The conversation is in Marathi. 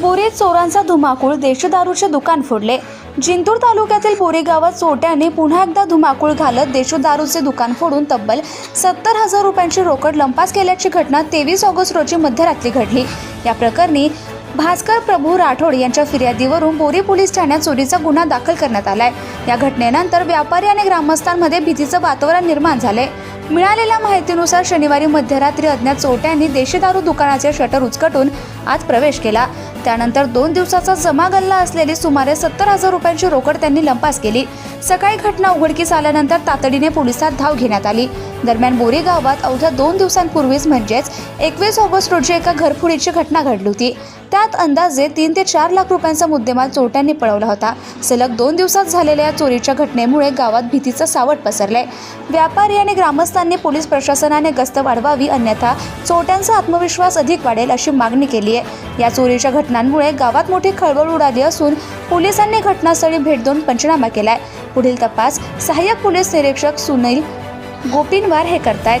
बोरीत चोरांचा धुमाकूळ देशदारूचे दुकान फोडले. जिंतूर तालुक्यातील बोरी गावात चोट्याने पुन्हा एकदा धुमाकूळ घालत देशदारूचे दुकान फोडून तब्बल सत्तर हजार रुपयांची रोकड लंपास केल्याची घटना तेवीस ऑगस्ट रोजी मध्यरात्री घडली. या प्रकरणी भास्कर प्रभू राठोड यांच्या फिर्यादीवरून बोरी पोलीस ठाण्यात चोरीचा गुन्हा दाखल करण्यात आलाय. या घटनेनंतर व्यापारी आणि ग्रामस्थांमध्ये भीतीचं वातावरण निर्माण झाले मिळालेल्या माहितीनुसार शनिवारी मध्यरात्री अज्ञात चोट्यांनी देशी दारू दुकानाचे शटर उचकटून आत प्रवेश केला. त्यानंतर दोन दिवसाचा जमा गल्ला असलेली सुमारे सत्तर हजार रुपयांची रोकड त्यांनी लंपास केली. सकाळी घटना उघडकीस आल्यानंतर तातडीने पोलिसात धाव घेण्यात आली. दरम्यान बोरी गावात अवघ्या दोन दिवसांपूर्वीच म्हणजेच एकवीस ऑगस्ट रोजी एका घरफोडीची घटना घडली होती. त्यात अंदाजे तीन ते चार लाख रुपयांचा मुद्देमाल चोरट्यांनी पळवला होता. सलग दोन दिवसात झालेल्या या चोरीच्या घटनेमुळे गावात भीतीचं सावट पसरलंय. व्यापारी आणि ग्रामस्थांनी पोलीस प्रशासनाने गस्त वाढवावी अन्यथा चोरट्यांचा आत्मविश्वास अधिक वाढेल अशी मागणी केली आहे. या चोरीच्या घटनांमुळे गावात मोठी खळबळ उडाली असून पोलिसांनी घटनास्थळी भेट देऊन पंचनामा केलाय. पुढील तपास सहाय्यक पोलीस निरीक्षक सुनील गोपिनवार हे करतायत.